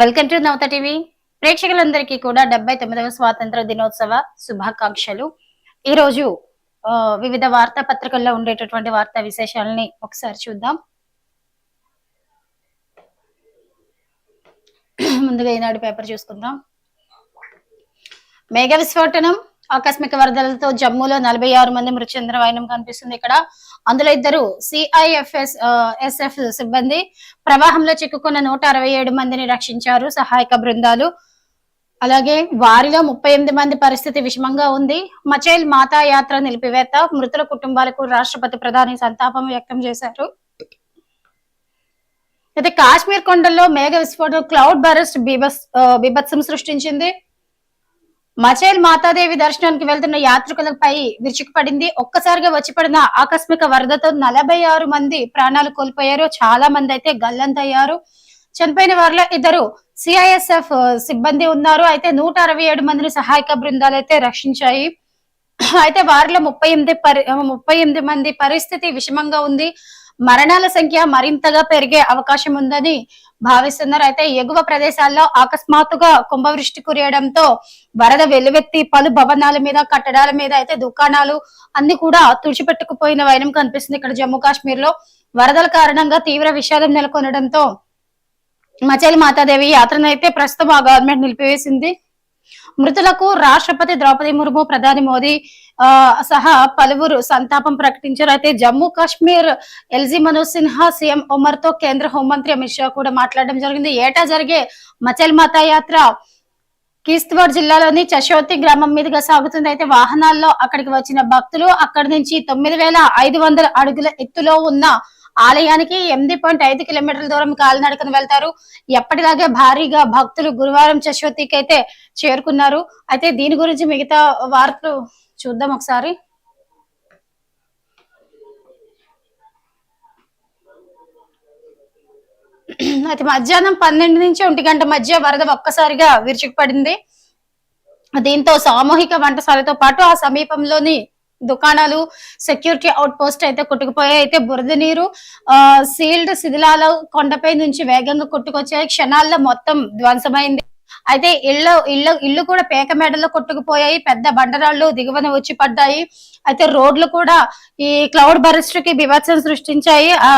Welcome to Navata TV ప్రేక్షకులందరికీ కూడా డెబ్బై తొమ్మిదవ స్వాతంత్ర దినోత్సవ శుభాకాంక్షలు. ఈ రోజు వివిధ వార్తా పత్రికల్లో ఉండేటటువంటి వార్తా విశేషాలని ఒకసారి చూద్దాం. ముందుగా ఈనాడు పేపర్ చూసుకుందాం. మేఘ విస్ఫోటనం ఆకస్మిక వరదలతో జమ్మూలో నలభై ఆరు మంది మృతి చెందిన వైనం కనిపిస్తుంది ఇక్కడ. అందులో ఇద్దరు సిఐఎఫ్ఎస్ ఎస్ఎఫ్ సిబ్బంది ప్రవాహంలో చిక్కుకున్న నూట అరవై ఏడు మందిని రక్షించారు సహాయక బృందాలు. అలాగే వారిలో ముప్పై ఎనిమిది మంది పరిస్థితి విషమంగా ఉంది. మచైల్ మాతా యాత్ర నిలిపివేత మృతుల కుటుంబాలకు రాష్ట్రపతి ప్రధాని సంతాపం వ్యక్తం చేశారు. అయితే కాశ్మీర్ కొండల్లో మేఘ విస్ఫోటం క్లౌడ్ బరస్ట్ బీభత్సం సృష్టించింది. మచైల్ మాతాదేవి దర్శనానికి వెళ్తున్న యాత్రికులపై విరుచుకుపడింది. ఒక్కసారిగా వచ్చి పడిన ఆకస్మిక వరదతో నలభై ఆరు మంది ప్రాణాలు కోల్పోయారు. చాలా మంది అయితే గల్లంతయ్యారు. చనిపోయిన వారిలో ఇద్దరు సిఐఎస్ఎఫ్ సిబ్బంది ఉన్నారు. అయితే నూట అరవై ఏడు మందిని సహాయక బృందాలు అయితే రక్షించాయి. అయితే వారిలో ముప్పై ఎనిమిది పరి ముప్పై ఎనిమిది మంది పరిస్థితి విషమంగా ఉంది. మరణాల సంఖ్య మరింతగా పెరిగే అవకాశం ఉందని భావిస్తున్నారు. అయితే ఎగువ ప్రదేశాల్లో అకస్మాత్తుగా కుంభవృష్టి కురియడంతో వరద వెల్లువెత్తి పలు భవనాల మీద కట్టడాల మీద అయితే దుకాణాలు అన్ని కూడా తుడిచిపెట్టుకుపోయిన వైనం కనిపిస్తుంది ఇక్కడ జమ్మూ కాశ్మీర్లో వరదల కారణంగా తీవ్ర విషాదం నెలకొనడంతో మచలి మాతాదేవి యాత్రను అయితే ప్రస్తుతం ఆ గవర్నమెంట్ నిలిపివేసింది. మృతులకు రాష్ట్రపతి ద్రౌపది ముర్ము ప్రధాని మోదీ ఆ సహా పలువురు సంతాపం ప్రకటించారు. అయితే జమ్మూ కాశ్మీర్ ఎల్జీ మనోజ్ సిన్హా సీఎం ఒమర్తో కేంద్ర హోంమంత్రి అమిత్ షా కూడా మాట్లాడడం జరిగింది. ఏటా జరిగే మచల్ మాతా యాత్ర కిస్తవాడ్ జిల్లాలోని చశోతి గ్రామం మీదుగా సాగుతుంది. అయితే వాహనాల్లో అక్కడికి వచ్చిన భక్తులు అక్కడి నుంచి తొమ్మిది వేల ఐదు వందల అడుగుల ఎత్తులో ఉన్న ఆలయానికి ఎనిమిది పాయింట్ ఐదు కిలోమీటర్ల దూరం కాలినడకన వెళ్తారు. ఎప్పటిలాగే భారీగా భక్తులు గురువారం చశ్వతికి అయితే చేరుకున్నారు. అయితే దీని గురించి మిగతా వార్తలు చూద్దాం ఒకసారి. అయితే మధ్యాహ్నం పన్నెండు నుంచి ఒంటి గంట మధ్య వరద ఒక్కసారిగా విరుచుకుపడింది. దీంతో సామూహిక వంటశాలతో పాటు ఆ సమీపంలోని దుకాణాలు సెక్యూరిటీ అవుట్ పోస్ట్ అయితే కొట్టుకుపోయాయి. అయితే బురద నీరు ఆ సీల్డ్ శిథిలాల కొండపై నుంచి వేగంగా కొట్టుకొచ్చాయి. క్షణాల్లో మొత్తం ధ్వంసమైంది. అయితే ఇళ్ళు ఇళ్ళు ఇల్లు కూడా పేక మేడలో కొట్టుకుపోయాయి. పెద్ద బండరాళ్ళు దిగువన వచ్చి పడ్డాయి. అయితే రోడ్లు కూడా ఈ క్లౌడ్ బరెస్ట్కి బిభత్సం సృష్టించాయి. ఆ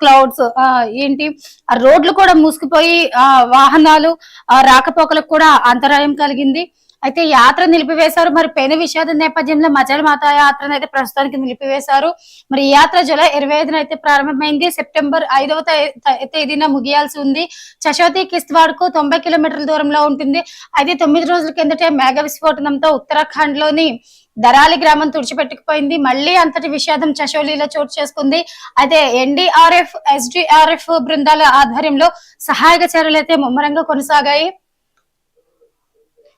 క్లౌడ్స్ ఆ ఏంటి? ఆ రోడ్లు కూడా మూసుకుపోయి ఆ వాహనాలు ఆ రాకపోకలకు కూడా అంతరాయం కలిగింది. అయితే యాత్ర నిలిపివేశారు. మరి పెను విషాద నేపథ్యంలో మజల్ మాతా యాత్రను అయితే ప్రస్తుతానికి నిలిపివేశారు. మరి ఈ యాత్ర జూలై ఇరవై ఐదున అయితే ప్రారంభమైంది. సెప్టెంబర్ ఐదవ తేదీన ముగియాల్సి ఉంది. చశోతి కిస్తవాడ్కు తొంభై కిలోమీటర్ల దూరంలో ఉంటుంది. అయితే తొమ్మిది రోజుల కిందటే మేఘ విస్ఫోటనంతో ఉత్తరాఖండ్లోని దరాలి గ్రామం తుడిచిపెట్టుకుపోయింది. మళ్ళీ అంతటి విషాదం చశోలీలో చోటు చేసుకుంది. అయితే ఎన్డీఆర్ఎఫ్ ఎస్డిఆర్ఎఫ్ బృందాల ఆధ్వర్యంలో సహాయక చర్యలు అయితే ముమ్మరంగా కొనసాగాయి.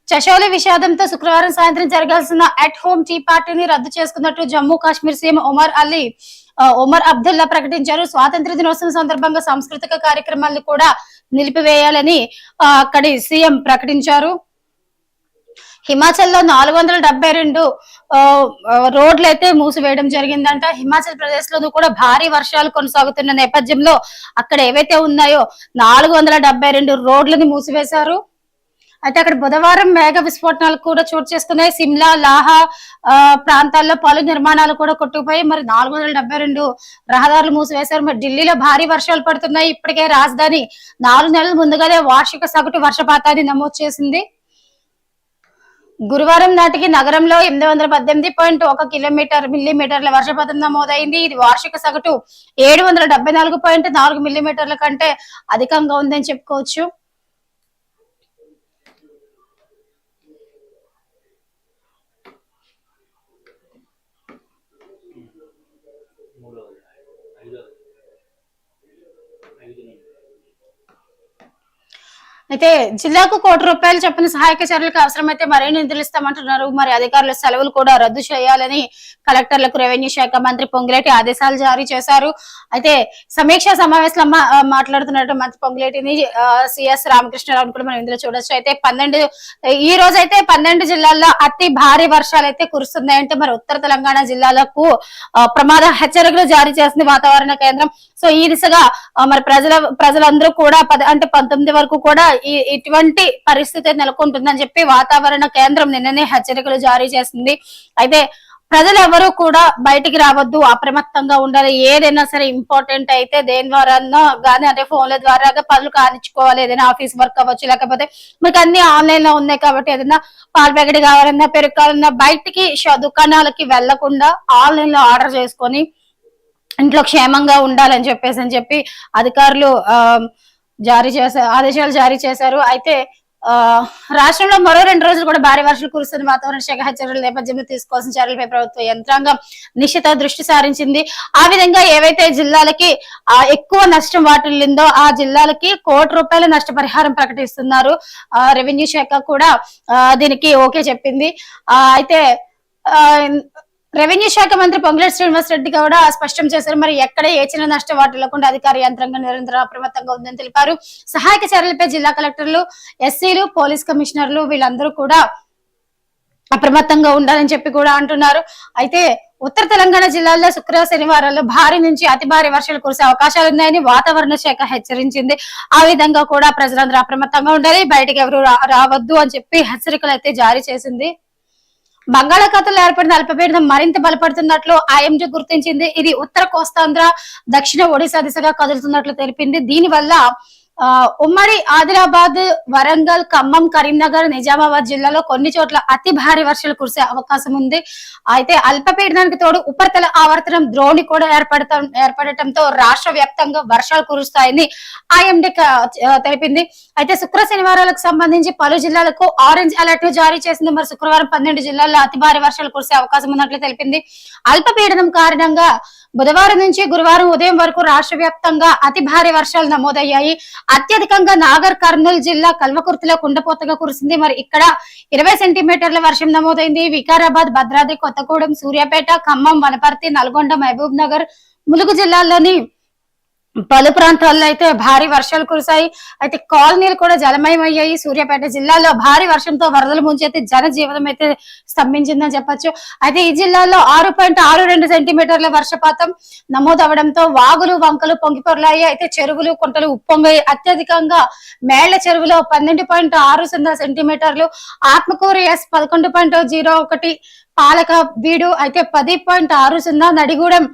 చషోలి విషాదంతో శుక్రవారం సాయంత్రం జరగాల్సిన అట్ హోమ్ టీ పార్టీని రద్దు చేసుకున్నట్టు జమ్మూ కాశ్మీర్ సీఎం ఒమర్ అలీ ఒమర్ అబ్దుల్లా ప్రకటించారు. స్వాతంత్ర దినోత్సవం సందర్భంగా సాంస్కృతిక కార్యక్రమాలను కూడా నిలిపివేయాలని అక్కడి సీఎం ప్రకటించారు. హిమాచల్లో నాలుగు వందల డెబ్బై రెండు ఆ, రోడ్లు అయితే మూసివేయడం జరిగిందంట. హిమాచల్ ప్రదేశ్లో కూడా భారీ వర్షాలు కొనసాగుతున్న నేపథ్యంలో అక్కడ ఏవైతే ఉన్నాయో నాలుగు వందల డెబ్బై రెండు రోడ్లని మూసివేశారు. అయితే అక్కడ బుధవారం మేఘ విస్ఫోటనాలు కూడా చోటు చేసుకున్నాయి. సిమ్లా లాహా ప్రాంతాల్లో పలు నిర్మాణాలు కూడా కొట్టుకుపోయి మరి నాలుగు వందల డెబ్బై రెండు రహదారులు మూసివేశారు. మరి ఢిల్లీలో భారీ వర్షాలు పడుతున్నాయి. ఇప్పటికే రాజధాని నాలుగు నెలల ముందుగానే వార్షిక సగటు వర్షపాతాన్ని నమోదు చేసింది. గురువారం నాటికి నగరంలో ఎనిమిది వందల పద్దెనిమిది పాయింట్ ఒక కిలోమీటర్ మిల్లీమీటర్ల వర్షపాతం నమోదైంది. ఇది వార్షిక సగటు ఏడు వందల డెబ్బై నాలుగు పాయింట్ నాలుగు మిల్లీమీటర్ల కంటే అధికంగా ఉందని చెప్పుకోవచ్చు. అయితే జిల్లాకు కోటి రూపాయలు చొప్పున సహాయక చర్యలకు అవసరమైతే మరిన్ని నిధులు ఇస్తామంటున్నారు. మరి అధికారుల సెలవులు కూడా రద్దు చేయాలని కలెక్టర్లకు రెవెన్యూ శాఖ మంత్రి పొంగిలేటి ఆదేశాలు జారీ చేశారు. అయితే సమీక్షా సమావేశంలో మాట్లాడుతున్నట్టు మంత్రి పొంగిలేటిని సిఎస్ రామకృష్ణరావు కూడా మనం ఇందులో చూడొచ్చు. అయితే పన్నెండు ఈ రోజు అయితే పన్నెండు జిల్లాల్లో అతి భారీ వర్షాలు అయితే కురుస్తున్నాయంటే మరి ఉత్తర తెలంగాణ జిల్లాలకు ప్రమాద హెచ్చరికలు జారీ చేసింది వాతావరణ కేంద్రం. సో ఈ దిశగా మరి ప్రజల ప్రజలందరూ కూడా పద అంటే పంతొమ్మిది వరకు కూడా ఇటువంటి పరిస్థితి నెలకొంటుందని చెప్పి వాతావరణ కేంద్రం నిన్ననే హెచ్చరికలు జారీ చేసింది. అయితే ప్రజలు ఎవరు కూడా బయటికి రావద్దు అప్రమత్తంగా ఉండాలి. ఏదైనా సరే ఇంపార్టెంట్ అయితే దేని ద్వారా గానీ అంటే ఫోన్ల ద్వారా పనులు కానిచ్చుకోవాలి. ఏదైనా ఆఫీస్ వర్క్ అవ్వచ్చు లేకపోతే మీకు అన్ని ఆన్లైన్లో ఉన్నాయి కాబట్టి ఏదైనా పాల ప్యాకెట్ కావాలన్నా పెరుగు కావాలన్నా బయటికి దుకాణాలకి వెళ్ళకుండా ఆన్లైన్లో ఆర్డర్ చేసుకొని ఇంట్లో క్షేమంగా ఉండాలని చెప్పేసి అని చెప్పి అధికారులు ఆ, జారీ చేశారు ఆదేశాలు జారీ చేశారు. అయితే ఆ రాష్ట్రంలో మరో రెండు రోజులు కూడా భారీ వర్షాలు కురుస్తున్న వాతావరణ శాఖ హెచ్చరికల నేపథ్యంలో తీసుకోవాల్సిన చర్యలపై ప్రభుత్వ యంత్రాంగం నిశ్చిత దృష్టి సారించింది. ఆ విధంగా ఏవైతే జిల్లాలకి ఎక్కువ నష్టం వాటిల్లిందో ఆ జిల్లాలకి కోటి రూపాయల నష్టపరిహారం ప్రకటిస్తున్నారు. ఆ రెవెన్యూ శాఖ కూడా దీనికి ఓకే చెప్పింది. ఆ అయితే రెవెన్యూ శాఖ మంత్రి పొంగులేటి శ్రీనివాస్ రెడ్డి కూడా స్పష్టం చేశారు. మరి ఎక్కడ ఏ చిన్న నష్టం వాటిల్లకుండా అధికార యంత్రాంగం నిరంతరం అప్రమత్తంగా ఉందని తెలిపారు. సహాయక చర్యలపై జిల్లా కలెక్టర్లు ఎస్సీలు పోలీస్ కమిషనర్లు వీళ్ళందరూ కూడా అప్రమత్తంగా ఉండాలని చెప్పి కూడా అంటున్నారు. అయితే ఉత్తర తెలంగాణ జిల్లాల్లో శుక్ర శనివారాల్లో భారీ నుంచి అతి భారీ వర్షాలు కురిసే అవకాశాలు ఉన్నాయని వాతావరణ శాఖ హెచ్చరించింది. ఆ విధంగా కూడా ప్రజలందరూ అప్రమత్తంగా ఉండాలి. బయటకు ఎవరు రావద్దు అని చెప్పి హెచ్చరికలు అయితే జారీ చేసింది. బంగాళాఖాతంలో ఏర్పడిన అల్పపీడనం మరింత బలపడుతున్నట్లు ఐఎండీ గుర్తించింది. ఇది ఉత్తర కోస్తాంధ్ర దక్షిణ ఒడిశా దిశగా కదులుతున్నట్లు తెలిపింది. దీని వల్ల ఉమ్మడి ఆదిలాబాద్ వరంగల్ ఖమ్మం కరీంనగర్ నిజామాబాద్ జిల్లాలో కొన్ని చోట్ల అతి భారీ వర్షాలు కురిసే అవకాశం ఉంది. అయితే అల్పపీడనానికి తోడు ఉపరితల ఆవర్తనం ద్రోణి కూడా ఏర్పడటం ఏర్పడటంతో రాష్ట్ర వ్యాప్తంగా వర్షాలు కురుస్తాయని ఐఎండీ తెలిపింది. అయితే శుక్ర శనివారాలకు సంబంధించి పలు జిల్లాలకు ఆరెంజ్ అలర్ట్ను జారీ చేసింది. మరి శుక్రవారం పన్నెండు జిల్లాల్లో అతి భారీ వర్షాలు కురిసే అవకాశం ఉన్నట్లు తెలిపింది. అల్పపీడనం కారణంగా బుధవారం నుంచి గురువారం ఉదయం వరకు రాష్ట్ర వ్యాప్తంగా అతి భారీ వర్షాలు నమోదయ్యాయి. అత్యధికంగా నాగర్ కర్నూలు జిల్లా కల్వకుర్తిలో కుండపోతగా కురిసింది. మరి ఇక్కడ ఇరవై సెంటీమీటర్ల వర్షం నమోదైంది. వికారాబాద్ భద్రాద్రి కొత్తగూడెం సూర్యాపేట ఖమ్మం వనపర్తి నల్గొండ మహబూబ్ నగర్ ములుగు జిల్లాల్లోని పలు ప్రాంతాల్లో అయితే భారీ వర్షాలు కురిశాయి. అయితే కాలనీలు కూడా జలమయమయ్యాయి. సూర్యాపేట జిల్లాలో భారీ వర్షంతో వరదలు ముంచెత్తి జనజీవనం అయితే స్తంభించిందని చెప్పొచ్చు. అయితే ఈ జిల్లాలో ఆరు పాయింట్ ఆరు రెండు సెంటీమీటర్ల వర్షపాతం నమోదవడంతో వాగులు వంకలు పొంగిపొరలాయి అయితే చెరువులు కుంటలు ఉప్పొంగాయి. అత్యధికంగా మేళ్ళ చెరువులో పన్నెండు పాయింట్ ఆరు సున్నా సెంటీమీటర్లు ఆత్మకూరు ఎస్ పదకొండు పాయింట్ జీరో ఒకటి పాలక బీడు అయితే పది పాయింట్ ఆరు సున్నా నడిగూడెం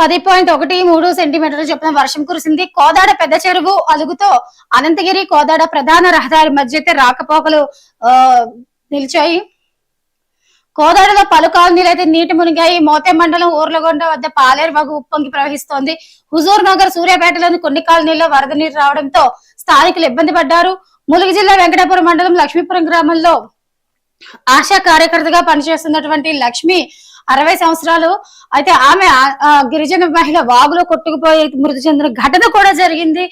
పది పాయింట్ ఒకటి మూడు సెంటీమీటర్ల చొప్పున వర్షం కురిసింది. కోదాడ పెద్ద చెరువు అలుగుతో అనంతగిరి కోదాడ ప్రధాన రహదారి మధ్య అయితే రాకపోకలు నిలిచాయి. కోదాడలో పలు కాలనీలు అయితే నీటి మునిగాయి. మోతే మండలం ఊర్లగొండ వద్ద పాలేరు వగు ఉప్పొంగి ప్రవహిస్తోంది. హుజూర్ నగర్ సూర్యాపేటలోని కొన్ని కాలనీల్లో వరద నీరు రావడంతో స్థానికులు ఇబ్బంది పడ్డారు. ములుగు జిల్లా వెంకటాపురం మండలం లక్ష్మీపురం గ్రామంలో ఆశా కార్యకర్తగా పనిచేస్తున్నటువంటి లక్ష్మి అరవై సంవత్సరాలు అయితే ఆమె గిరిజన మహిళ వాగులో కొట్టుకుపోయి మృతి చెందిన ఘటన కూడా జరిగింది.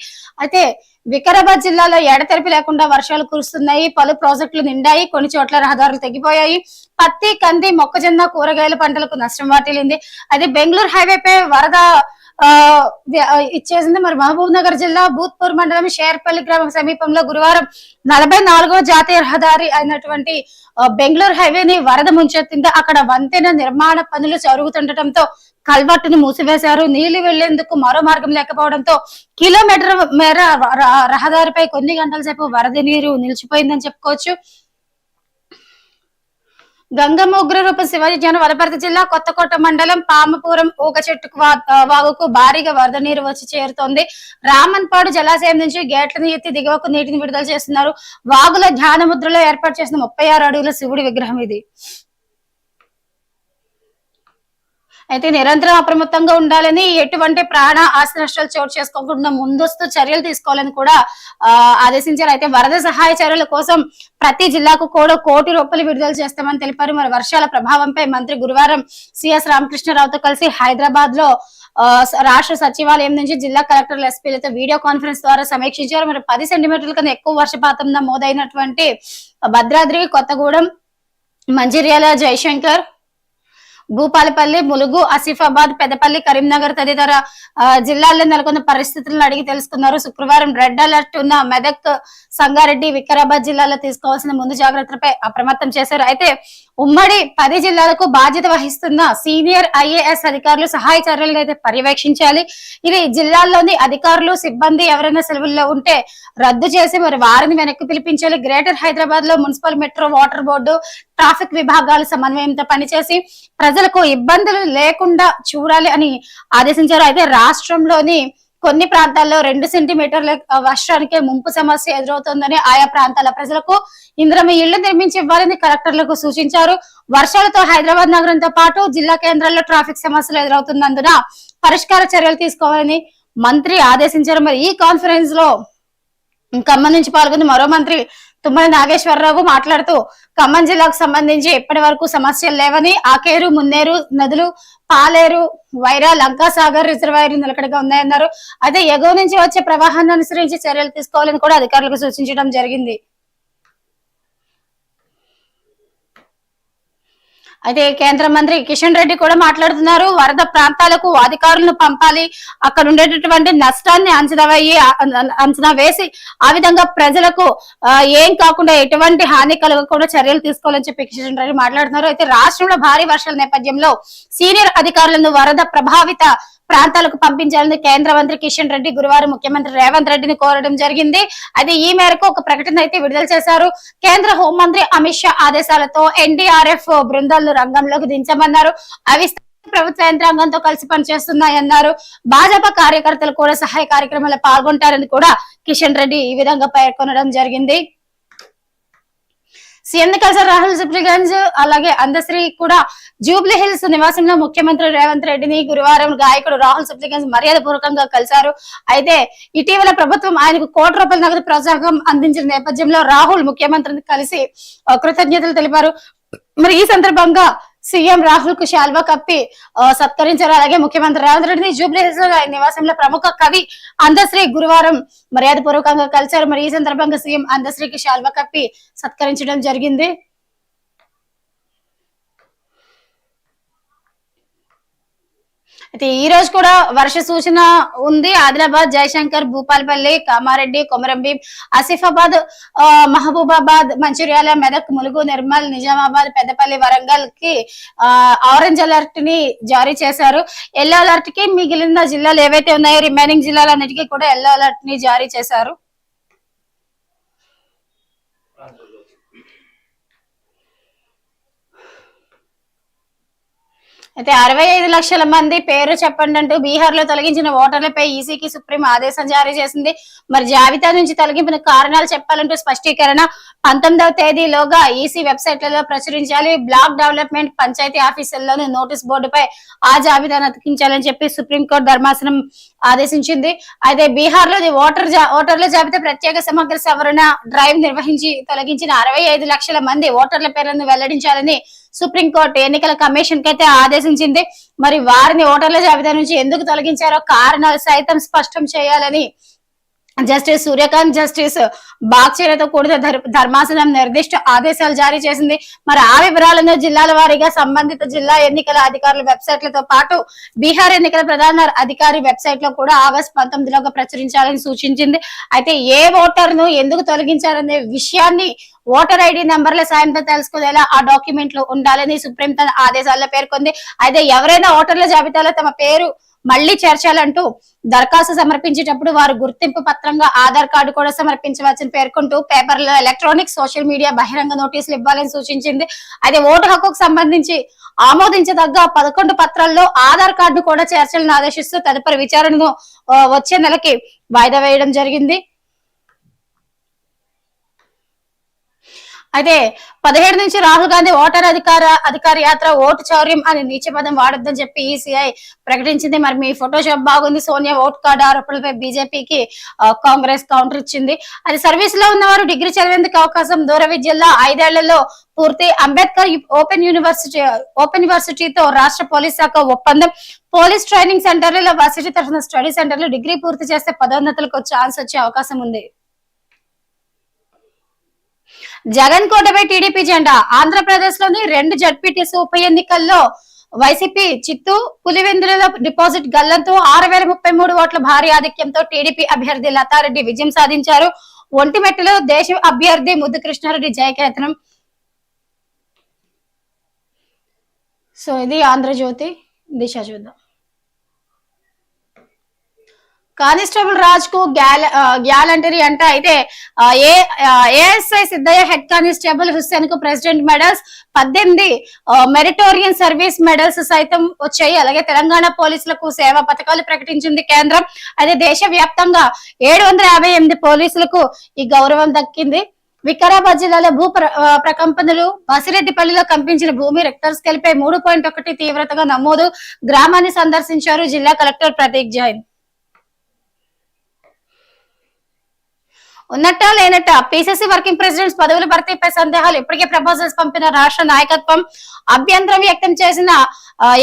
అయితే వికారాబాద్ జిల్లాలో ఎడతెరిపి లేకుండా వర్షాలు కురుస్తున్నాయి పలు ప్రాజెక్టులు నిండాయి కొన్ని చోట్ల రహదారులు తగ్గిపోయాయి పత్తి కంది మొక్కజొన్న కూరగాయల పంటలకు నష్టం వాటిల్లింది. అయితే బెంగళూరు హైవేపై వరద ఇచ్చేసింది మరి మహబూబ్ నగర్ జిల్లా భూత్పూర్ మండలం షేర్పల్లి గ్రామం సమీపంలో గురువారం నలభై నాలుగో జాతీయ రహదారి అయినటువంటి బెంగళూరు హైవేని వరద ముంచెత్తింది. అక్కడ వంతెన నిర్మాణ పనులు జరుగుతుండటంతో కల్వర్టును మూసివేశారు. నీళ్ళు వెళ్ళేందుకు మరో మార్గం లేకపోవడంతో కిలోమీటర్ మేర రహదారిపై కొన్ని గంటల సేపు వరద నీరు నిలిచిపోయిందని చెప్పుకోవచ్చు. గంగమ్మ ఉగ్రరూప శివాజీ జన వనపర్తి జిల్లా కొత్తకోట మండలం పామపురం ఊగ చెట్టుకు వా- వాగుకు భారీగా వరద నీరు వచ్చి చేరుతోంది. రామన్పాడు జలాశయం నుంచి గేట్లను ఎత్తి దిగువకు నీటిని విడుదల చేస్తున్నారు. వాగుల ధ్యాన ముద్రలో ఏర్పాటు చేసిన ముప్పై ఆరు అడుగుల శివుడి విగ్రహం ఇది. అయితే నిరంతరం అప్రమత్తంగా ఉండాలని ఎటువంటి ప్రాణ ఆస్తి నష్టాలు చోటు చేసుకోకుండా ముందస్తు చర్యలు తీసుకోవాలని కూడా ఆదేశించారు. అయితే వరద సహాయ చర్యల కోసం ప్రతి జిల్లాకు కూడా కోటి రూపాయలు విడుదల చేస్తామని తెలిపారు. మరి వర్షాల ప్రభావంపై మంత్రి గురువారం సిఎస్ రామకృష్ణరావుతో కలిసి హైదరాబాద్లో ఆ, రాష్ట్ర సచివాలయం నుంచి జిల్లా కలెక్టర్ల ఎస్పీలతో వీడియో కాన్ఫరెన్స్ ద్వారా సమీక్షించారు. మరి పది సెంటీమీటర్ల కన్నా ఎక్కువ వర్షపాతం నమోదైనటువంటి భద్రాద్రి కొత్తగూడెం మంచిర్యాల జయశంకర్ భూపాలపల్లి ములుగు ఆసిఫాబాద్ పెద్దపల్లి కరీంనగర్ తదితర ఆ, జిల్లాల్లో నెలకొన్న పరిస్థితులను అడిగి తెలుసుకున్నారు. శుక్రవారం రెడ్ అలర్ట్ ఉన్న మెదక్ సంగారెడ్డి వికారాబాద్ జిల్లాలో తీసుకోవాల్సిన ముందు జాగ్రత్తలపై అప్రమత్తం చేశారు. అయితే ఉమ్మడి పది జిల్లాలకు బాధ్యత వహిస్తున్న సీనియర్ ఐఏఎస్ అధికారులు సహాయ చర్యలను అయితే పర్యవేక్షించాలి. ఇది జిల్లాల్లోని అధికారులు సిబ్బంది ఎవరైనా సెలవుల్లో ఉంటే రద్దు చేసి మరి వారిని వెనక్కి పిలిపించాలి. గ్రేటర్ హైదరాబాద్లో municipal metro water board traffic విభాగాలు సమన్వయంతో పనిచేసి ప్రజలకు ఇబ్బందులు లేకుండా చూడాలి అని ఆదేశించారు. అయితే రాష్ట్రంలోని కొన్ని ప్రాంతాల్లో రెండు సెంటీమీటర్ల వర్షానికే ముంపు సమస్య ఎదురవుతుందని ఆయా ప్రాంతాల ప్రజలకు ఇంద్రమ ఇళ్ళు నిర్మించి ఇవ్వాలని కలెక్టర్లకు సూచించారు. వర్షాలతో హైదరాబాద్ నగరంతో పాటు జిల్లా కేంద్రాల్లో ట్రాఫిక్ సమస్యలు ఎదురవుతున్నందున పరిష్కార చర్యలు తీసుకోవాలని మంత్రి ఆదేశించారు. మరి ఈ కాన్ఫరెన్స్లో ఖమ్మం నుంచి పాల్గొన్న మరో మంత్రి తుమ్మల నాగేశ్వరరావు మాట్లాడుతూ ఖమ్మం జిల్లాకు సంబంధించి ఇప్పటి వరకు సమస్యలు లేవని ఆకేరు మున్నేరు నదులు పాలేరు వైరా లంకాసాగర్ రిజర్వాయర్ నిలకడగా ఉన్నాయన్నారు. అయితే ఎగువ నుంచి వచ్చే ప్రవాహాన్ని అనుసరించి చర్యలు తీసుకోవాలని కూడా అధికారులకు సూచించడం జరిగింది. అయితే కేంద్ర మంత్రి కిషన్ రెడ్డి కూడా మాట్లాడుతున్నారు. వరద ప్రాంతాలకు అధికారులను పంపాలి. అక్కడ ఉండేటటువంటి నష్టాన్ని అంచనా వేయి అంచనా వేసి ఆ విధంగా ప్రజలకు ఏం కాకుండా ఎటువంటి హాని కలగకుండా చర్యలు తీసుకోవాలని చెప్పి కిషన్ రెడ్డి మాట్లాడుతున్నారు. అయితే రాష్ట్రంలో భారీ వర్షాల నేపథ్యంలో సీనియర్ అధికారులను వరద ప్రభావిత ప్రాంతాలకు పంపించాలని కేంద్ర మంత్రి కిషన్ రెడ్డి గురువారం ముఖ్యమంత్రి రేవంత్ రెడ్డిని కోరడం జరిగింది. అయితే ఈ మేరకు ఒక ప్రకటన అయితే విడుదల చేశారు. కేంద్ర హోంమంత్రి అమిత్ షా ఆదేశాలతో ఎన్డీఆర్ఎఫ్ బృందాలను రంగంలోకి దించమన్నారు. అవి ప్రభుత్వ యంత్రాంగంతో కలిసి పనిచేస్తున్నాయన్నారు. భాజపా కార్యకర్తలు కూడా సహాయ కార్యక్రమాల్లో పాల్గొంటారని కూడా కిషన్ రెడ్డి ఈ విధంగా పేర్కొనడం జరిగింది. సీఎం కలిసి రాహుల్ సిప్లిగంజ్ అలాగే అందశ్రీ కూడా జూబ్లీ హిల్స్ నివాసంలో ముఖ్యమంత్రి రేవంత్ రెడ్డిని గురువారం గాయకుడు రాహుల్ సిప్లిగంజ్ మర్యాద పూర్వకంగా కలిశారు. అయితే ఇటీవల ప్రభుత్వం ఆయనకు కోటి రూపాయల నగదు ప్రోత్సాహం అందించిన నేపథ్యంలో రాహుల్ ముఖ్యమంత్రిని కలిసి కృతజ్ఞతలు తెలిపారు. మరి ఈ సందర్భంగా సీఎం రాహుల్కు శాల్వా కప్పి సత్కరించారు. అలాగే ముఖ్యమంత్రి రేవంత్ రెడ్డిని జూబ్లీ హిల్స్లో ఆయన నివాసంలో ప్రముఖ కవి అందశ్రీ గురువారం మర్యాద పూర్వకంగా కలిశారు. మరి ఈ సందర్భంగా సీఎం అందశ్రీకి శాల్వా కప్పి సత్కరించడం జరిగింది. అయితే ఈ రోజు కూడా వర్ష సూచన ఉంది. ఆదిలాబాద్ జయశంకర్ భూపాలపల్లి కామారెడ్డి కొమరంభీం ఆసిఫాబాద్ ఆ, మహబూబాబాద్ మంచిర్యాల మెదక్ ములుగు నిర్మల్ నిజామాబాద్ పెద్దపల్లి వరంగల్కి ఆరెంజ్ అలర్ట్ని జారీ చేశారు. ఎల్లో అలర్ట్కి మిగిలిన జిల్లాలు ఏవైతే ఉన్నాయో రిమైనింగ్ జిల్లాలన్నిటికీ కూడా ఎల్లో అలర్ట్ని జారీ చేశారు. అయితే అరవై ఐదు లక్షల మంది పేరు చెప్పండి అంటూ బీహార్లో తొలగించిన ఓటర్లపై ఈసీకి సుప్రీం ఆదేశం జారీ చేసింది. మరి జాబితా నుంచి తొలగింపిన కారణాలు చెప్పాలంటూ స్పష్టీకరణ. పంతొమ్మిదవ తేదీలోగా ఈసీ వెబ్సైట్లలో ప్రచురించాలి. బ్లాక్ డెవలప్మెంట్ పంచాయతీ ఆఫీసుల్లోని నోటీస్ బోర్డుపై ఆ జాబితాను అతికించాలని చెప్పి సుప్రీంకోర్టు ధర్మాసనం ఆదేశించింది. అయితే బీహార్లో ఓటర్ జా- ఓటర్ల జాబితా ప్రత్యేక సమగ్ర సవరణ డ్రైవ్ నిర్వహించి తొలగించిన అరవై ఐదు లక్షల మంది ఓటర్ల పేర్లను వెల్లడించాలని సుప్రీంకోర్టు ఎన్నికల కమిషన్కి అయితే ఆదేశించింది. మరి వారిని ఓటర్ల జాబితా నుంచి ఎందుకు తొలగించారో కారణాలు సైతం స్పష్టం చేయాలని జస్టిస్ సూర్యకాంత్ జస్టిస్ బాగ్చేలతో కూడిన ధర్మాసనం నిర్దిష్ట ఆదేశాలు జారీ చేసింది. మరి ఆ వివరాలను జిల్లాల వారీగా సంబంధిత జిల్లా ఎన్నికల అధికారుల వెబ్సైట్లతో పాటు బీహార్ ఎన్నికల ప్రధాన అధికారి వెబ్సైట్లో కూడా ఆగస్టు పంతొమ్మిదిలోగా ప్రచురించాలని సూచించింది. అయితే ఏ ఓటర్ను ఎందుకు తొలగించారనే విషయాన్ని ఓటర్ ఐడి నంబర్ల సాయంతో తెలుసుకునేలా ఆ డాక్యుమెంట్లు ఉండాలని సుప్రీం తన ఆదేశాల్లో పేర్కొంది. అయితే ఎవరైనా ఓటర్ల జాబితాలో తమ పేరు మళ్ళీ చేర్చాలంటూ దరఖాస్తు సమర్పించేటప్పుడు వారు గుర్తింపు పత్రంగా ఆధార్ కార్డు కూడా సమర్పించవచ్చని పేర్కొంటూ పేపర్లో ఎలక్ట్రానిక్ సోషల్ మీడియా బహిరంగ నోటీసులు ఇవ్వాలని సూచించింది. అయితే ఓటు హక్కుకు సంబంధించి ఆమోదించదగ్గ పదకొండు పత్రాల్లో ఆధార్ కార్డు కూడా చేర్చాలని ఆదేశిస్తూ తదుపరి విచారణను వచ్చే నెలకి వాయిదా వేయడం జరిగింది. అయితే పదిహేడు నుంచి రాహుల్ గాంధీ ఓటర్ అధికార అధికార యాత్ర ఓటు చౌర్యం అని నీచ పదం వాడొద్దని చెప్పి ఈసీఐ ప్రకటించింది. మరి మీ ఫోటోషాప్ బాగుంది. సోనియా ఓట్ కార్డు ఆరోపణలపై బీజేపీకి కాంగ్రెస్ కౌంటర్ ఇచ్చింది. అది సర్వీస్లో ఉన్నవారు డిగ్రీ చదివేందుకు అవకాశం దూర విద్యల్లో ఐదేళ్ళలో పూర్తి. అంబేద్కర్ ఓపెన్ యూనివర్సిటీ ఓపెన్ యూనివర్సిటీతో రాష్ట్ర పోలీస్ శాఖ ఒప్పందం. పోలీస్ ట్రైనింగ్ సెంటర్లలో వర్సిటీ తరఫున స్టడీ సెంటర్లు డిగ్రీ పూర్తి చేస్తే పదోన్నతులకు ఛాన్స్ వచ్చే అవకాశం ఉంది. జగన్ కోటపై టీడీపీ జెండా. ఆంధ్రప్రదేశ్లోని రెండు జడ్పీటీసీ ఉప ఎన్నికల్లో వైసీపీ చిత్తు పులివెందులలో డిపాజిట్ గల్లంతో ఆరు వేల ముప్పై మూడు ఓట్ల భారీ ఆధిక్యంతో టీడీపీ అభ్యర్థి లతారెడ్డి విజయం సాధించారు. ఒంటిమెట్టలో దేశ అభ్యర్థి ముద్దు కృష్ణారెడ్డి జయకేతనం. సో ఇది ఆంధ్రజ్యోతి. దిశ చూద్దాం. కానిస్టేబుల్ రాజ్కు గ్యాల గ్యాలంటరీ అంటే అయితే A ASI Siddaiah head constable హుస్సేన్కు president medals పద్దెనిమిది మెరిటోరియన్ సర్వీస్ మెడల్స్ సైతం వచ్చాయి. అలాగే తెలంగాణ పోలీసులకు సేవా పథకాలు ప్రకటించింది కేంద్రం. అయితే దేశవ్యాప్తంగా ఏడు వందల యాభై ఎనిమిది పోలీసులకు ఈ గౌరవం దక్కింది. వికారాబాద్ జిల్లాలో భూ ప్రకంపనలు బసిరెడ్డిపల్లిలో కంపించిన భూమి రెక్టర్ స్కేల్ పై మూడు పాయింట్ ఒకటి తీవ్రతగా నమోదు. గ్రామాన్ని సందర్శించారు జిల్లా కలెక్టర్ ప్రతీక్ జైన్. ఉన్నట్ట లేనట్ట? పిసిసి వర్కింగ్ ప్రెసిడెంట్స్ పదవుల భర్తీపై సందేహాలు ఇప్పటికే ప్రపోజల్స్ పంపిన రాష్ట్ర నాయకత్వం అభ్యంతరం వ్యక్తం చేసిన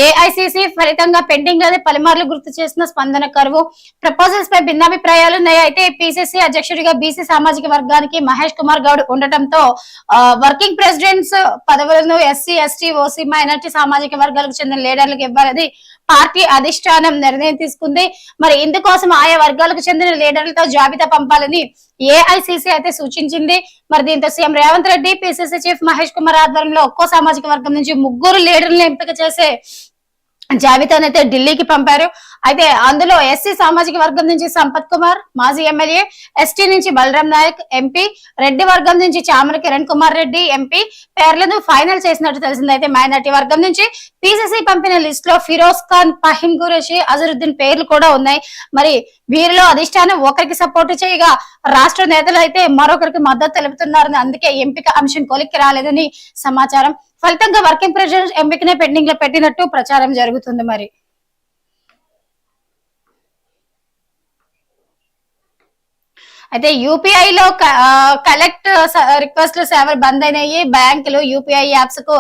ఏఐసిసి ఫలితంగా పెండింగ్లోనే పలుమార్లు గుర్తు చేసిన స్పందన కరువు. ప్రపోజల్స్ పై భిన్నాభిప్రాయాలు ఉన్నాయి? అయితే పిసిసి అధ్యక్షుడిగా బీసీ సామాజిక వర్గానికి మహేష్ కుమార్ గౌడ్ ఉండటంతో ఆ, వర్కింగ్ ప్రెసిడెంట్స్ పదవులను ఎస్సీ ఎస్టీ ఓసీ మైనార్టీ సామాజిక వర్గాలకు చెందిన లీడర్లకు ఇవ్వాలని పార్టీ అధిష్టానం నిర్ణయం తీసుకుంది. మరి ఇందుకోసం ఆయా వర్గాలకు చెందిన లీడర్లతో జాబితా పంపాలని ఏఐసిసి అయితే సూచించింది. మరి దీంతో CM Revanth Reddy PCC chief Mahesh Kumar ఆధ్వర్యంలో ఒక్కో సామాజిక వర్గం నుంచి ముగ్గురు లీడర్లను ఎంపిక చేసే జాబితానైతే ఢిల్లీకి పంపారు. అయితే అందులో ఎస్సీ సామాజిక వర్గం నుంచి సంపత్ కుమార్ మాజీ ఎమ్మెల్యే ఎస్టీ నుంచి బలరాం నాయక్ ఎంపీ రెడ్డి వర్గం నుంచి చామర కిరణ్ కుమార్ రెడ్డి ఎంపీ పేర్లను ఫైనల్ చేసినట్టు తెలిసింది. అయితే మైనార్టీ వర్గం నుంచి పిసిసి పంపిన లిస్ట్లో ఫిరోజ్ ఖాన్ ఫహీం గురేషి అజరుద్దీన్ పేర్లు కూడా ఉన్నాయి. మరి వీరిలో అధిష్టానం ఒకరికి సపోర్ట్ చేయగా రాష్ట్ర నేతలు అయితే మరొకరికి మద్దతు తెలుపుతున్నారని అందుకే ఎంపిక అంశం కొలిక్కి రాలేదని సమాచారం. ఫలితంగా వర్కింగ్ ప్రెసిడెంట్ ఎంపికనే పెండింగ్లో పెట్టినట్టు ప్రచారం జరుగుతుంది మరి. అయితే యూపీఐ లో కలెక్ట్ రిక్వెస్ట్ సేవలు బంద్ అయినాయి. బ్యాంకులు యూపీఐ యాప్స్కు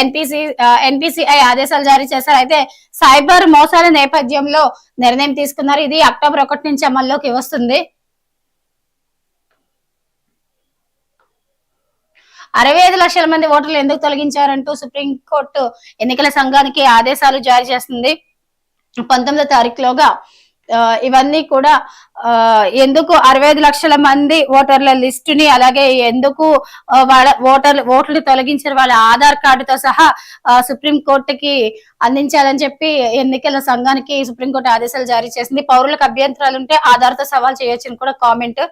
ఎన్పిసి ఎన్పిసిఐ ఆదేశాలు జారీ చేశారు. అయితే సైబర్ మోసాల నేపథ్యంలో నిర్ణయం తీసుకున్నారు. ఇది అక్టోబర్ ఒకటి నుంచి అమల్లోకి వస్తుంది. అరవై ఐదు లక్షల మంది ఓటర్లు ఎందుకు తొలగించారంటూ సుప్రీంకోర్టు ఎన్నికల సంఘానికి ఆదేశాలు జారీ చేస్తుంది. పంతొమ్మిదో తారీఖులోగా ఆ, ఇవన్నీ కూడా ఆ, ఎందుకు అరవై ఐదు లక్షల మంది ఓటర్ల లిస్టుని అలాగే ఎందుకు వాళ్ళ ఓటర్లు ఓట్లు తొలగించిన వాళ్ళ ఆధార్ కార్డుతో సహా సుప్రీం కోర్టుకి అందించాలని చెప్పి ఎన్నికల సంఘానికి సుప్రీంకోర్టు ఆదేశాలు జారీ చేసింది. పౌరులకు అభ్యంతరాలు ఉంటే ఆధార్తో సవాల్ చేయొచ్చని కూడా కామెంట్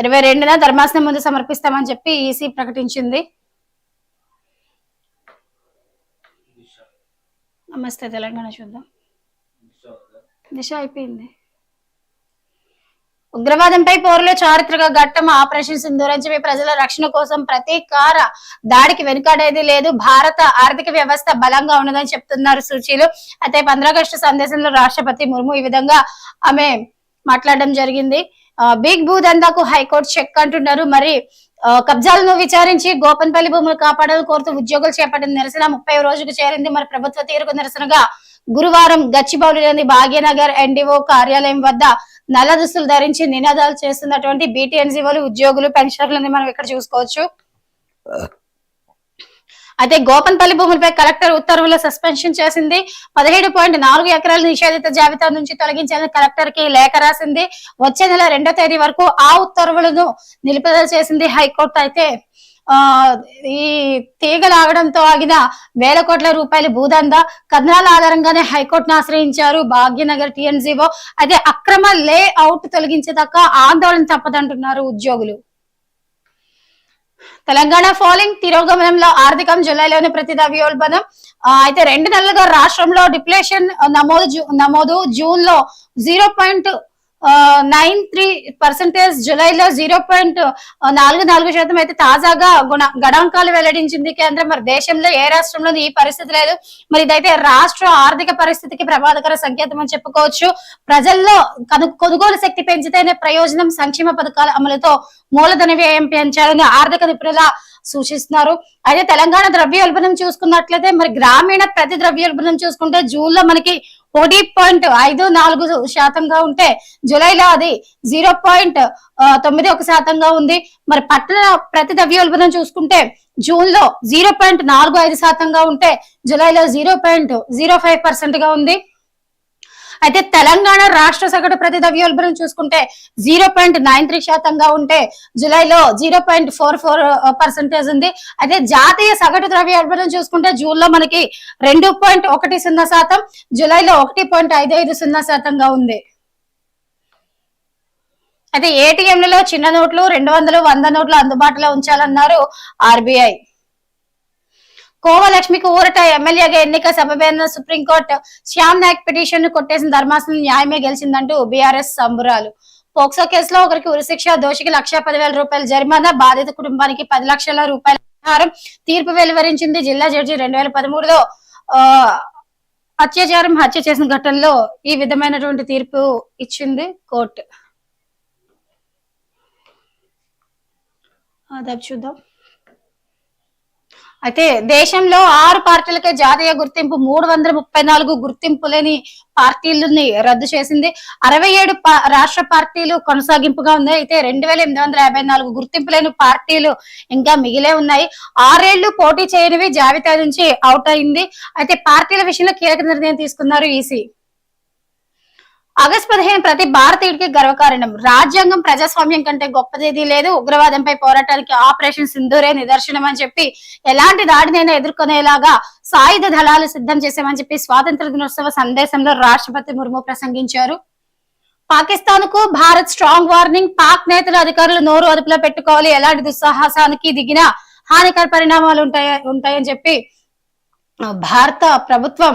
ఇరవై రెండున ధర్మాసనం ముందు సమర్పిస్తామని చెప్పి ఈసీ ప్రకటించింది. నమస్తే తెలంగాణ చూద్దాం. దిశ అయిపోయింది. ఉగ్రవాదంపై పోరులో చారిత్రక ఘట్టం ఆపరేషన్ సింధూరం ప్రజల రక్షణ కోసం ప్రతీకార దాడికి వెనుకాడేది లేదు. భారత ఆర్థిక వ్యవస్థ బలంగా ఉన్నదని చెప్తున్నారు సూచీలు. అయితే పంద్రాగస్టు సందేశంలో రాష్ట్రపతి ముర్ము ఈ విధంగా ఆమె మాట్లాడడం జరిగింది. ఆ, బిగ్ భూదందాకు హైకోర్టు చెక్ అంటున్నారు. మరి కబ్జాలను విచారించి గోపన్పల్లి భూములు కాపాడాలని కోరుతూ ఉద్యోగులు చేపట్టిన నిరసన ముప్పై రోజుకు చేరింది. మరి ప్రభుత్వ తీరుకు నిరసనగా గురువారం గచ్చిబౌలిలోని భాగ్యనగర్ ఎన్డీఓ కార్యాలయం వద్ద నల్ల దుస్తులు ధరించి నినాదాలు చేస్తున్నటువంటి బీటీఎన్జీఓలు ఉద్యోగులు పెన్షనర్లని మనం ఇక్కడ చూసుకోవచ్చు. అయితే గోపన్పల్లి భూములపై కలెక్టర్ ఉత్తర్వుల సస్పెన్షన్ చేసింది. పదిహేడు పాయింట్ నాలుగు ఎకరాల నిషేధిత జాబితా నుంచి తొలగించాలని కలెక్టర్కి లేఖ రాసింది. వచ్చే నెల రెండో తేదీ వరకు ఆ ఉత్తర్వులను నిలుపుదల చేసింది హైకోర్టు అయితే. ఆ ఈ తీగలాగడంతో ఆగిన వేల కోట్ల రూపాయల భూదంద కథనాల ఆధారంగానే హైకోర్టును ఆశ్రయించారు భాగ్యనగర్ టిఎన్జీఓ. అయితే అక్రమ లే అవుట్ తొలగించేదాకా ఆందోళన తప్పదంటున్నారు ఉద్యోగులు. తెలంగాణ ఫాలింగ్ తిరోగమనంలో ఆర్థికం జులైలోని ప్రతి ద్రవ్యోల్బణం అయితే రెండు నెలలుగా రాష్ట్రంలో డిప్లేషన్ నమోదు నమోదు జూన్లో zero point nine three percentage జులైలో zero point నాలుగు నాలుగు శాతం అయితే తాజాగా గుణ గణాంకాలు వెల్లడించింది కేంద్రం. మరి దేశంలో ఏ రాష్ట్రంలో ఈ పరిస్థితి లేదు. మరి ఇదైతే రాష్ట్ర ఆర్థిక పరిస్థితికి ప్రమాదకర సంకేతం అని చెప్పుకోవచ్చు. ప్రజల్లో కొనుగోలు శక్తి పెంచితేనే ప్రయోజనం సంక్షేమ పథకాల అమలుతో మూలధన వ్యయం పెంచాలని ఆర్థిక నిపుణుల సూచిస్తున్నారు. అయితే తెలంగాణ ద్రవ్యోల్బణం చూసుకున్నట్లయితే మరి గ్రామీణ ప్రతి ద్రవ్యోల్బణం చూసుకుంటే జూన్లో మనకి ఒకటి పాయింట్ ఐదు నాలుగు శాతంగా ఉంటే జూలైలో అది జీరో పాయింట్ తొమ్మిది ఒక శాతంగా ఉంది. మరి పట్టణ ప్రతి ద్రవ్యోల్బణం చూసుకుంటే జూన్లో జీరో పాయింట్ నాలుగు ఐదు శాతంగా ఉంటే జూలైలో జీరో పాయింట్ జీరో ఫైవ్ పర్సెంట్గా ఉంది. అయితే తెలంగాణ రాష్ట్ర సగటు ప్రతి ద్రవ్యోల్బణం చూసుకుంటే జీరో పాయింట్ నైన్ త్రీ శాతంగా ఉంటే జూలైలో zero point four four percentage ఉంది. అయితే జాతీయ సగటు ద్రవ్యోల్బణం చూసుకుంటే జూన్లో మనకి రెండు పాయింట్ ఒకటి సున్నా శాతం జూలైలో ఒకటి పాయింట్ ఐదు ఐదు సున్నా శాతంగా ఉంది. అయితే ఏటీఎంలలో చిన్న నోట్లు రెండు వందలు వంద నోట్లు అందుబాటులో ఉంచాలన్నారు ఆర్బీఐ. కోవలక్ష్మికి ఊరట ఎమ్మెల్యేగా ఎన్నిక సభపైన సుప్రీంకోర్టు శ్యామ్ నాయక్ పిటిషన్ను కొట్టేసిన ధర్మాసనం న్యాయమే గెలిచిందంటూ బీఆర్ఎస్ సంబురాలు. పోక్సో కేసులో ఒకరికి ఉరిశిక్ష దోషికి లక్ష పదివేల రూపాయల జరిమానా బాధిత కుటుంబానికి పది లక్షల రూపాయల పరిహారం తీర్పు వెలువరించింది జిల్లా జడ్జి రెండు వేల పదమూడులో అత్యాచారం హత్య చేసిన ఘటనలో ఈ విధమైనటువంటి తీర్పు ఇచ్చింది కోర్టు. చూద్దాం. అయితే దేశంలో ఆరు పార్టీలకే జాతీయ గుర్తింపు మూడు వందల ముప్పై నాలుగు గుర్తింపు లేని పార్టీలని రద్దు చేసింది. అరవై ఏడు రాష్ట్ర పార్టీలు కొనసాగింపుగా ఉన్నాయి. అయితే రెండు వేల ఎనిమిది వందల యాభై నాలుగు గుర్తింపు లేని పార్టీలు ఇంకా మిగిలే ఉన్నాయి. ఆరేళ్ళు పోటీ చేయనివి జాబితా నుంచి అవుట్ అయింది. అయితే పార్టీల విషయంలో కీలక నిర్ణయం తీసుకున్నారు ఈసీ. ఆగస్టు పదిహేను ప్రతి భారతీయుడికి గర్వకారణం. రాజ్యాంగం ప్రజాస్వామ్యం కంటే గొప్పదేది లేదు. ఉగ్రవాదంపై పోరాటానికి ఆపరేషన్ సింధూరే నిదర్శనం అని చెప్పి ఎలాంటి దాడినైనా ఎదుర్కొనేలాగా సాయుధ దళాలు సిద్ధం చేశామని చెప్పి స్వాతంత్ర దినోత్సవ సందేశంలో రాష్ట్రపతి ముర్ము ప్రసంగించారు. పాకిస్తాన్కు భారత్ స్ట్రాంగ్ వార్నింగ్ పాక్ నేతలు అధికారులు నోరు అదుపులో పెట్టుకోవాలి. ఎలాంటి దుస్సాహసానికి దిగినా హానికర పరిణామాలు ఉంటాయి ఉంటాయని చెప్పి భారత ప్రభుత్వం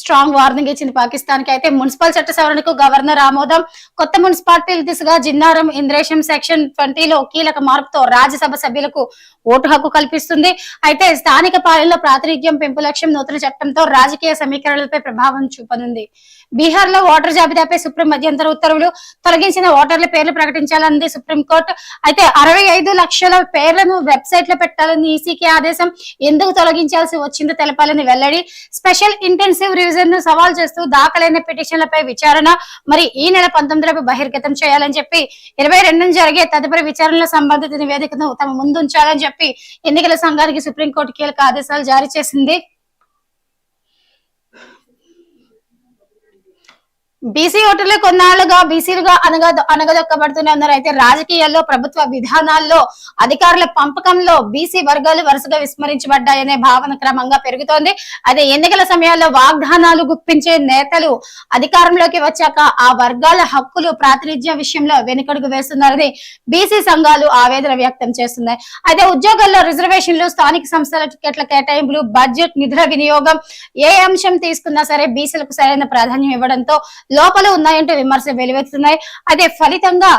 స్ట్రాంగ్ వార్నింగ్ ఇచ్చింది పాకిస్తాన్కి అయితే మున్సిపల్ చట్ట సవరణకు గవర్నర్ ఆమోదం. కొత్త మున్సిపాలిటీల దిశగా జిన్నారం ఇంద్రేషం సెక్షన్ ట్వంటీలో కీలక మార్పుతో రాజ్యసభ సభ్యులకు ఓటు హక్కు కల్పిస్తుంది. అయితే స్థానిక పాలనలో ప్రాతినిధ్యం పెంపు లక్ష్యం నూతన చట్టంతో రాజకీయ సమీకరణలపై ప్రభావం చూపనుంది. బీహార్లో ఓటర్ జాబితాపై సుప్రీం మధ్యంతర ఉత్తర్వులు. తొలగించిన ఓటర్ల పేర్లు ప్రకటించాలని సుప్రీంకోర్టు. అయితే అరవై ఐదు లక్షల పేర్లను వెబ్సైట్లో పెట్టాలని ఈసీకి ఆదేశం. ఎందుకు తొలగించాల్సి వచ్చిందో తెలపాలని వెల్లడి. స్పెషల్ ఇంటెన్సివ్ రివిజన్ను సవాల్ చేస్తూ దాఖలైన పిటిషన్లపై విచారణ. మరి ఈ నెల పంతొమ్మిదిలోపు బహిర్గతం చేయాలని చెప్పి ఇరవై రెండు జరిగే తదుపరి విచారణలో సంబంధిత నివేదికను తమ ముందుంచాలని చెప్పి ఎన్నికల సంఘానికి సుప్రీంకోర్టు కీలక ఆదేశాలు జారీ చేసింది. బీసీ ఓటర్లు కొన్నాళ్ళుగా బీసీలుగా అనగా అనగదొక్కబడుతూనే ఉన్నారు. అయితే రాజకీయాల్లో ప్రభుత్వ విధానాల్లో అధికారుల పంపకంలో బీసీ వర్గాలు వరుసగా విస్మరించబడ్డాయనే భావన క్రమంగా పెరుగుతోంది. అదే ఎన్నికల సమయాల్లో వాగ్దానాలు గుప్పించే నేతలు అధికారంలోకి వచ్చాక ఆ వర్గాల హక్కులు ప్రాతినిధ్యం విషయంలో వెనుకడుగు వేస్తున్నారని బీసీ సంఘాలు ఆవేదన వ్యక్తం చేస్తున్నాయి. అయితే ఉద్యోగాల్లో రిజర్వేషన్లు స్థానిక సంస్థల టికెట్ల కేటాయింపులు బడ్జెట్ నిధుల వినియోగం ఏ అంశం తీసుకున్నా సరే బీసీలకు సరైన ప్రాధాన్యం ఇవ్వడంతో లోపల ఉన్నాయంటే విమర్శలు వెలువెత్తున్నాయి. అదే ఫలితంగా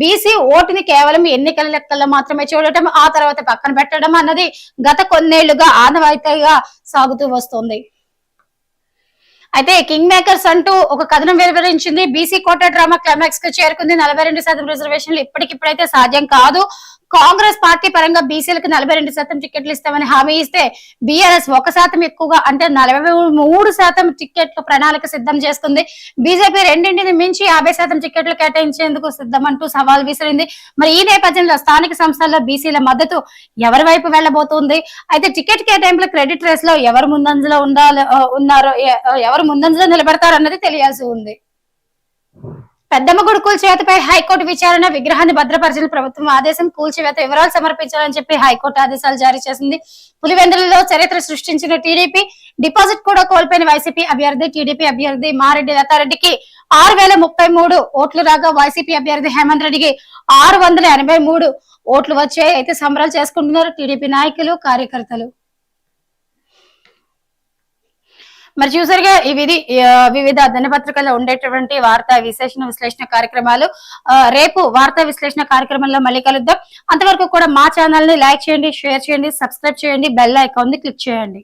బీసీ ఓటుని కేవలం ఎన్నికల లెక్కల్లో మాత్రమే చూడటం ఆ తర్వాత పక్కన పెట్టడం అన్నది గత కొన్నేళ్ళుగా ఆనవాయితీగా సాగుతూ వస్తుంది. అయితే కింగ్ మేకర్స్ అంటూ ఒక కథనం వెలువరించింది. బీసీ కోట డ్రామా క్లైమాక్స్కు చేరుకుంది. నలభై రెండు శాతం రిజర్వేషన్లు ఇప్పటికిప్పుడైతే సాధ్యం కాదు. కాంగ్రెస్ పార్టీ పరంగా బీసీలకు నలభై రెండు శాతం టికెట్లు ఇస్తామని హామీ ఇస్తే బీఆర్ఎస్ ఒక శాతం ఎక్కువగా అంటే నలభై మూడు శాతం టికెట్ల ప్రణాళిక సిద్ధం చేస్తుంది. బీజేపీ రెండింటిని మించి యాభై శాతం టికెట్లు కేటాయించేందుకు సిద్ధం అంటూ సవాల్ విసిరింది. మరి ఈ నేపథ్యంలో స్థానిక సంస్థల్లో బీసీల మద్దతు ఎవరి వైపు వెళ్ళబోతుంది అయితే టికెట్ కేటాయింపుల క్రెడిట్ రేస్లో ఎవరు ముందంజలో ఉండాలి ఉన్నారో ఎవరు ముందంజలో నిలబెడతారు అన్నది తెలియాల్సి ఉంది. పెద్దమ్మ కొడుకుల చేతిపై హైకోర్టు విచారణ విగ్రహాన్ని భద్రపరిచిన ప్రభుత్వం ఆదేశం కూల్చివేత వివరాలు సమర్పించాలని చెప్పి హైకోర్టు ఆదేశాలు జారీ చేసింది. పులివెందులలో చరిత్ర సృష్టించిన టీడీపీ డిపాజిట్ కూడా కోల్పోయిన వైసీపీ అభ్యర్థి టీడీపీ అభ్యర్థి మారెడ్డి లతారెడ్డికి ఆరు వేల ముప్పై మూడు ఓట్లు రాగా వైసీపీ అభ్యర్థి హేమంత్ రెడ్డికి ఆరు వందల ఎనభై మూడు ఓట్లు వచ్చాయి. అయితే సంబరాలు చేసుకుంటున్నారు టీడీపీ నాయకులు కార్యకర్తలు. మరి చూసారుగా ఇవి వివిధ దినపత్రికల్లో ఉండేటువంటి వార్తా విశ్లేషణ విశ్లేషణ కార్యక్రమాలు. రేపు వార్తా విశ్లేషణ కార్యక్రమంలో మళ్ళీ కలుద్దాం. అంతవరకు కూడా మా ఛానల్ని లైక్ చేయండి షేర్ చేయండి సబ్స్క్రైబ్ చేయండి బెల్ ఐకాన్ని క్లిక్ చేయండి.